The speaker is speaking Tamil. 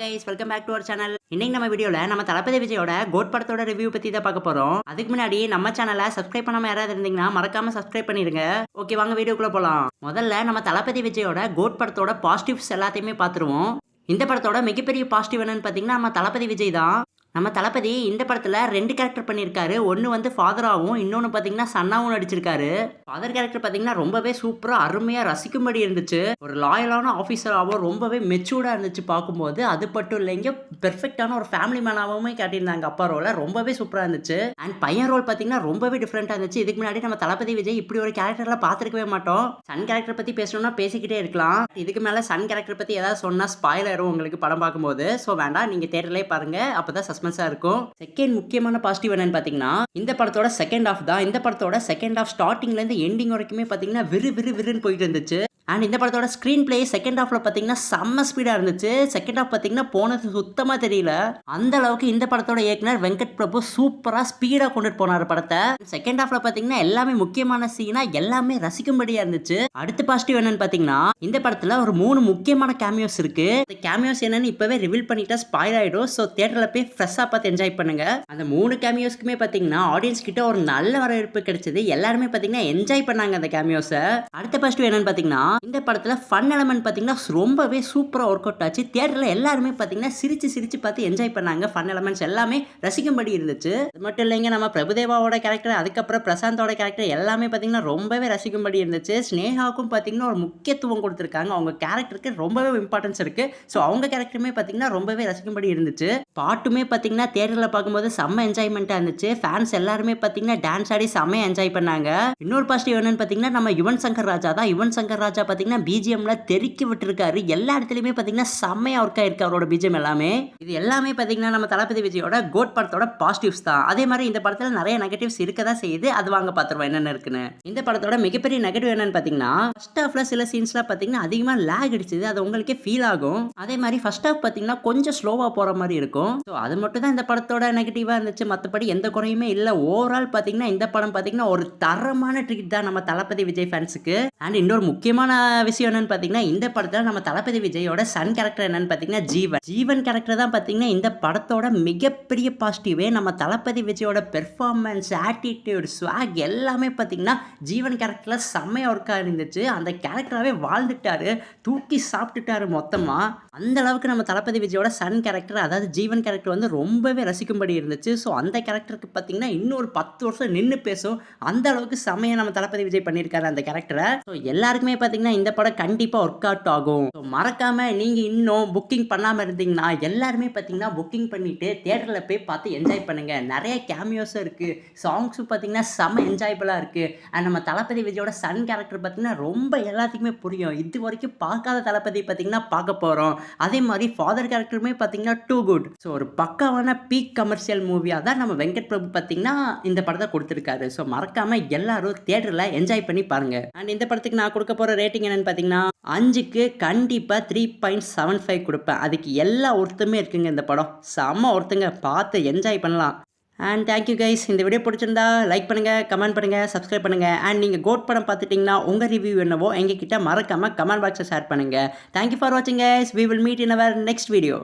Guys welcome back to our channel இன்னைக்கு நம்ம வீடியோவில் நம்ம தளபதி விஜயோட கோட் படத்தோட ரிவ்யூ பற்றி தான் பார்க்க போகிறோம் அதுக்கு முன்னாடி நம்ம சேனலை சப்ஸ்கிரைப் பண்ணாமல் யாராவது இருந்தீங்கன்னா மறக்காம சப்ஸ்கிரைப் பண்ணிடுங்க. ஓகே வாங்க வீடியோக்குள்ளே போகலாம் முதல்ல நம்ம தளபதி விஜயோட கோட் படத்தோட பாசிட்டிவ்ஸ் எல்லாத்தையுமே பார்த்துருவோம். இந்த படத்தோட மிகப்பெரிய பாசிட்டிவ் என்னன்னு பார்த்தீங்கன்னா நம்ம தளபதி விஜய் தான். நம்ம தளபதி இந்த படத்தில் ரெண்டு கேரக்டர் பண்ணியிருக்காரு. ஒன்று வந்து ஃபாதராகவும் இன்னொன்று பார்த்தீங்கன்னா சன்னாவும் நடிச்சிருக்காரு. ஃபாதர் கேரக்டர் பார்த்தீங்கன்னா ரொம்பவே சூப்பராக அருமையாக ரசிக்கும்படி இருந்துச்சு. ஒரு லாயலான ஆஃபீஸராகவும் ரொம்பவே மெச்சூர்டாக இருந்துச்சு பார்க்கும்போது. அது மட்டும் இல்லைங்க பெர்ஃபெக்டான ஒரு ஃபேமிலி மேனாகவும் காட்டியிருந்தாங்க அப்பா ரோலை ரொம்பவே சூப்பராக இருந்துச்சு. அண்ட் பையன் ரோல் பார்த்தீங்கன்னா ரொம்பவே டிஃப்ரெண்ட்டாக இருந்துச்சு. இதுக்கு முன்னாடி நம்ம தளபதி விஜய் இப்படி ஒரு கேரக்டர்லாம் பார்த்துருக்கவே மாட்டோம். சன் கேரக்டர் பற்றி பேசணும்னா பேசிக்கிட்டே இருக்கலாம். இதுக்கு மேலே சன் கேரக்டர் பற்றி ஏதாவது சொன்னால் ஸ்பாயில் ஆயிரும் உங்களுக்கு படம் பார்க்கும்போது. ஸோ வேண்டாம் நீங்கள் தேட்டர்லேயே பாருங்க. அப்போ தான் சஸ்பென்ஸாக இருக்கும். செகண்ட் முக்கியமான பாசிட்டிவ் என்னன்னு பார்த்தீங்கன்னா இந்த படத்தோட செகண்ட் ஆஃப் தான். இந்த படத்தோட செகண்ட் ஆஃப் ஸ்டார்டிங்லேருந்து எண்டிங் வரைக்குமே பார்த்தீங்கன்னா விறு விறு விறுன்னு போயிட்டு இருந்துச்சு. அண்ட் இந்த படத்தோட ஸ்க்ரீன் பிளே செகண்ட் ஹாஃப்ல பார்த்தீங்கன்னா செம்ம ஸ்பீடாக இருந்துச்சு. செகண்ட் ஹாஃப் பார்த்தீங்கன்னா போனது சுத்தமாக தெரியல. அந்த அளவுக்கு இந்த படத்தோட இயக்குனர் வெங்கட் பிரபு சூப்பராக ஸ்பீடாக கொண்டுட்டு போனார் படத்தை. செகண்ட் ஹாஃபில் பார்த்தீங்கன்னா எல்லாமே முக்கியமான சீனா எல்லாமே ரசிக்கும்படியாக இருந்துச்சு. அடுத்த பாசிட்டிவ் என்னன்னு பார்த்தீங்கன்னா இந்த படத்தில் ஒரு மூணு முக்கியமான கேமியோஸ் இருக்கு. இந்த கேமியோஸ் என்னன்னு இப்போவே ரிவீல் பண்ணிட்டா ஸ்பாயில் ஆகிடும் ஸோ தேட்டரில் போய் ஃப்ரெஷ்ஷாக பார்த்து என்ஜாய் பண்ணுங்க. அந்த மூணு கேமியோஸ்க்குமே பார்த்தீங்கன்னா ஆடியன்ஸ் கிட்ட ஒரு நல்ல வரவேற்பு கிடைச்சது. எல்லாருமே பார்த்தீங்கன்னா என்ஜாய் பண்ணாங்க அந்த கேமியோஸை அடுத்த பாசிட்டிவ் என்னன்னு பார்த்தீங்கன்னா இந்த படத்தில் ஃபன் எலமெண்ட் பார்த்தீங்கன்னா ரொம்பவே சூப்பராக ஒர்க் அவுட் ஆச்சு. தியேட்டரில் எல்லாருமே பார்த்தீங்கன்னா சிரிச்சு சிரிச்சு பார்த்து என்ஜாய் பண்ணாங்க. ஃபன் எலமெண்ட்ஸ் எல்லாமே ரசிக்கும்படி இருந்துச்சு. அது மட்டும் இல்லைங்க நம்ம பிரபுதேவாவோட கேரக்டர் அதுக்கப்புறம் பிரசாந்தோட கேரக்டர் எல்லாமே பார்த்தீங்கன்னா ரொம்பவே ரசிக்கும்படி இருந்துச்சு. ஸ்னேகாவுக்கும் பார்த்தீங்கன்னா ஒரு முக்கியத்துவம் கொடுத்துருக்காங்க. அவங்க கேரக்டருக்கு ரொம்பவே இம்பார்ட்டன்ஸ் இருக்குது ஸோ அவங்க கேரக்டருமே பார்த்தீங்கன்னா ரொம்பவே ரசிக்கும்படி இருந்துச்சு. பாட்டுமே பார்த்தீங்கன்னா தேட்டரில் பார்க்கும்போது செம்ம என்ஜாய்மெண்ட்டாக இருந்துச்சு. ஃபேன்ஸ் எல்லாருமே பார்த்தீங்கன்னா டான்ஸ் ஆடி செம்ம என்ஜாய் பண்ணாங்க. இன்னொரு பாசிட்டிவ் என்னன்னு பார்த்தீங்கன்னா நம்ம யுவன் சங்கர் ராஜா தான். யுவன் சங்கர் ராஜா பார்த்தீங்கன்னா பிஜிஎம்லாம் தெறிக்கி விட்டுருக்காரு. எல்லா இடத்துலையுமே பார்த்தீங்கன்னா செம்மையாக ஒர்க் ஆயிருக்கு அவரோட பிஜிஎம் எல்லாமே. இது எல்லாமே பார்த்தீங்கன்னா நம்ம தளபதி விஜயோட கோட் படத்தோட பாசிட்டிவ்ஸ் தான். அதே மாதிரி இந்த படத்தில் நிறைய நெகட்டிவ்ஸ் இருக்க தான் செய்யுது. அது வாங்க பார்த்துருவோம் என்னென்ன இருக்குன்னு. இந்த படத்தோட மிகப்பெரிய நெகட்டிவ் என்னன்னு பார்த்தீங்கன்னா ஃபர்ஸ்ட் ஹாஃப்ல சில சீன்ஸ்லாம் பார்த்தீங்கன்னா அதிகமாக லேக் அடிச்சது. அது உங்களுக்கே ஃபீல் ஆகும். அதே மாதிரி ஃபர்ஸ்ட் ஹாஃப் பார்த்தீங்கன்னா கொஞ்சம் ஸ்லோவாக போகிற மாதிரி இருக்கும். ஸோ அது மட்டும் தான் இந்த படத்தோட நெகட்டிவாக இருந்துச்சு. மற்றபடி எந்த குறையுமே இல்லை. ஓவரால் பார்த்தீங்கன்னா இந்த படம் பார்த்தீங்கன்னா ஒரு தரமான ட்ரீட் தான் நம்ம தளபதி விஜய் ஃபேன்ஸுக்கு அண்ட் இன்னொரு முக்கியமான விஷயம் என்னன்னு பார்த்தீங்கன்னா இந்த படத்தில் நம்ம தளபதி விஜயோட சன் கேரக்டர் என்னன்னு பார்த்தீங்கன்னா ஜீவன். ஜீவன் கேரக்டர் தான் பார்த்தீங்கன்னா இந்த படத்தோட மிகப்பெரிய பாசிட்டிவே நம்ம தளபதி விஜயோட பெர்ஃபார்மன்ஸ் ஆட்டிடியூட் ஸ்வாக் எல்லாமே பார்த்தீங்கன்னா ஜீவன் கேரக்டரில் செம்மையாக ஒர்க்காக இருந்துச்சு. அந்த கேரக்டராகவே வாழ்ந்துட்டாரு. தூக்கி சாப்பிட்டுட்டாரு மொத்தமாக அந்த அளவுக்கு நம்ம தளபதி விஜயோட சன் கேரக்டர் அதாவது ஜீவன் கேரக்டர் வந்து ரொம்பவே ரசிக்கும்படி இருந்துச்சு. ஸோ அந்த கேரக்டருக்கு பார்த்தீங்கன்னா இன்னொரு பத்து வருஷம் நின்று பேசும். அந்த அளவுக்கு செம்மையாக நம்ம தளபதி விஜய் பண்ணியிருக்காரு அந்த கேரக்டரை. ஸோ எல்லாருக்குமே பார்த்தீங்கன்னா இந்த படம் கண்டிப்பாக ஒர்க் அவுட் ஆகும். ஸோ மறக்காம நீங்கள் இன்னும் புக்கிங் பண்ணாமல் இருந்தீங்கன்னா எல்லாருமே பார்த்தீங்கன்னா புக்கிங் பண்ணிவிட்டு தேட்டரில் போய் பார்த்து என்ஜாய் பண்ணுங்கள் நிறைய கேமியோஸும் இருக்குது சாங்ஸும் பார்த்தீங்கன்னா செம்ம என்ஜாயபிளாக இருக்குது அண்ட் நம்ம தளபதி விஜயோட சன் கேரக்டர் பார்த்தீங்கன்னா ரொம்ப எல்லாத்துக்குமே புரியும். இது வரைக்கும் பார்க்காத தளபதி பார்த்தீங்கன்னா பார்க்க போகிறோம் அதே மாதிரி ஃபாதர் கேரக்டருமே பார்த்தீங்கன்னா டூ குட் ஸோ ஒரு பக்காவான பீக் கமர்ஷியல் மூவியாக தான் நம்ம வெங்கட் பிரபு பார்த்தீங்கன்னா இந்த படத்தை கொடுத்துருக்காரு. ஸோ மறக்காமல் எல்லாரும் தேட்டரில் என்ஜாய் பண்ணி பாருங்கள் அண்ட் இந்த படத்துக்கு நான் கொடுக்க போகிற ரேட் ரேட்டிங் என்னன்னு பார்த்தீங்கன்னா அஞ்சுக்கு கண்டிப்பாக த்ரீ பாயிண்ட் செவன் ஃபைவ் கொடுப்பேன். அதுக்கு எல்லா ஒருத்தமே இருக்குங்க இந்த படம். செம்ம ஒருத்தங்க பார்த்து என்ஜாய் பண்ணலாம். அண்ட் தேங்க்யூ கைஸ் இந்த வீடியோ பிடிச்சிருந்தா லைக் பண்ணுங்கள் கமெண்ட் பண்ணுங்கள் சப்ஸ்கிரைப் பண்ணுங்கள் அண்ட் நீங்கள் கோட் படம் பார்த்துட்டிங்கன்னா உங்கள் ரிவ்யூ என்னவோ எங்ககிட்ட மறக்காமல் கமெண்ட் பாக்ஸை ஷேர் பண்ணுங்கள் தேங்க்யூ ஃபார் வாட்சிங் guys we will meet in our next video